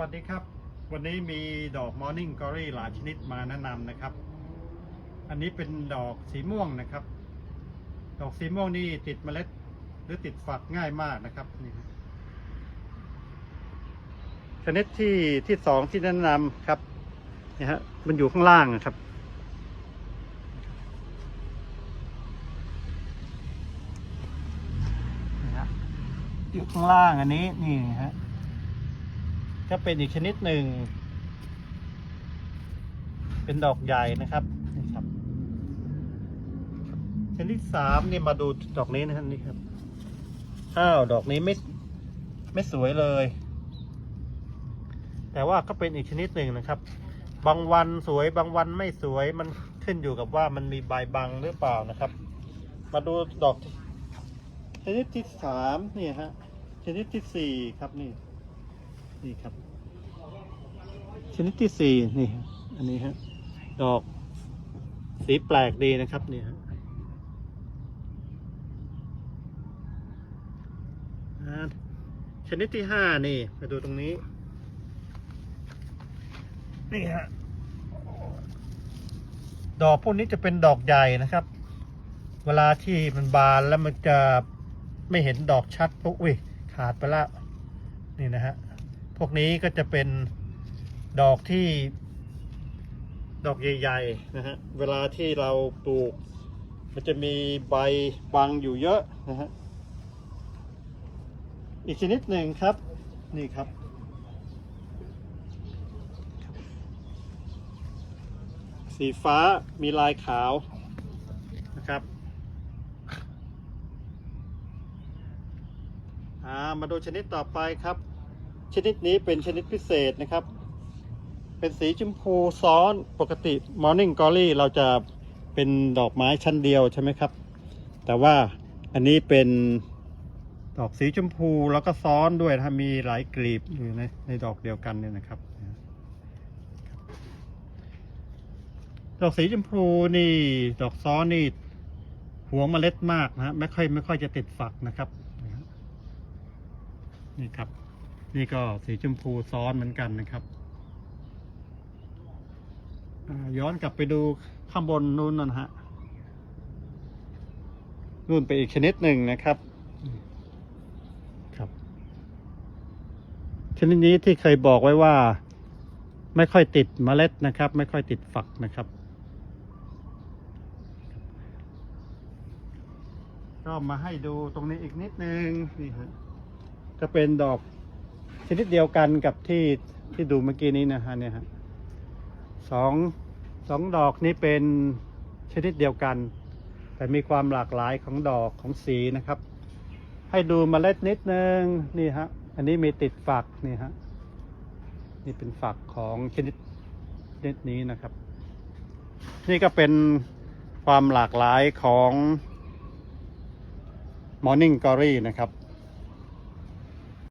วัสดีครับ วันนี้มีดอก Morning Glory หลายชนิดมาแนะนำนะครับ อันนี้เป็นดอกสีม่วงนะครับ ดอกสีม่วงนี่ติดเมล็ดหรือติดฝักง่ายมากนะครับนี่ครับชนิดที่ที่สองที่แนะนำครับนี่ฮะมันอยู่ข้างล่างนะครับนี่ฮะอยู่ข้างล่างอันนี้นี่ฮะ ก็เป็นอีกชนิดหนึ่ง เป็นดอกใหญ่นะครับนี่ครับ ชนิดสามนี่มาดูดอกนี้นะครับนี่ครับอ้าวดอกนี้ไม่ไม่สวยเลย แต่ว่าก็เป็นอีกชนิดหนึ่งนะครับ บางวันสวยบางวันไม่สวยมันขึ้นอยู่กับว่ามันมีใบบังหรือเปล่านะครับ มาดูดอก ชนิดที่สามนี่ฮะชนิดที่สี่ครับนี่ นี่ครับ ชนิดที่สี่นี่อันนี้ฮะดอก สีแปลกดีนะครับนี่ฮะชนิดที่ห้านี่มาดูตรงนี้ นี่ฮะดอกพวกนี้จะเป็นดอกใหญ่นะครับ เวลาที่มันบานแล้วมันจะไม่เห็นดอกชัดปุ๊บอุ้ยขาดไปแล้วนี่นะฮะ พวกนี้ก็จะเป็นดอกที่ดอกใหญ่ๆนะฮะ เวลาที่เราปลูก มันจะมีใบบังอยู่เยอะนะฮะ อีกชนิดหนึ่งครับ นี่ครับ สีฟ้ามีลายขาวนะครับามาดูชนิดต่อไปครับ ชนิดนี้เป็นชนิดพิเศษนะครับ เป็นสีชมพูซ้อนปกติ Morning Glory เราจะเป็นดอกไม้ชั้นเดียวใช่ไหมครับ แต่ว่าอันนี้เป็นดอกสีชมพูแล้วก็ซ้อนด้วยนะครับมีหลายกลีบอยู่ในในดอกเดียวกันเนี่ยนะครับ ดอกสีชมพูนี่ดอกซ้อนนี่หัวเมล็ดมากนะฮะไม่ค่อยไม่ค่อยจะติดฝักนะครับ นี่ครับ นี่ก็สีชมพูซ้อนเหมือนกันนะครับอ่าย้อนกลับไปดูข้างบนนู้นนะฮะนู่นไปนอีกชนิดหนึ่งนะครับ ครับ ชนิดนี้ที่เคยบอกไว้ว่า ไม่ค่อยติดเมล็ดนะครับ ไม่ค่อยติดฝักนะครับ ก็มาให้ดูตรงนี้อีกนิดนึงนี่ฮะจะเป็นดอก ชนิดเดียวกันกับที่ที่ดูเมื่อกี้นี้นะฮะเนี่ยฮะสองสองดอกนี้เป็นชนิดเดียวกัน แต่มีความหลากหลายของดอกของสีนะครับ ให้ดูมเมล็ดนิดนึงนี่ฮะอันนี้มีติดฝักนี่ฮะนี่เป็นฝักของชนิดชนิดนี้นะครับ นี่ก็เป็นความหลากหลายของ Morning Glory นะครับ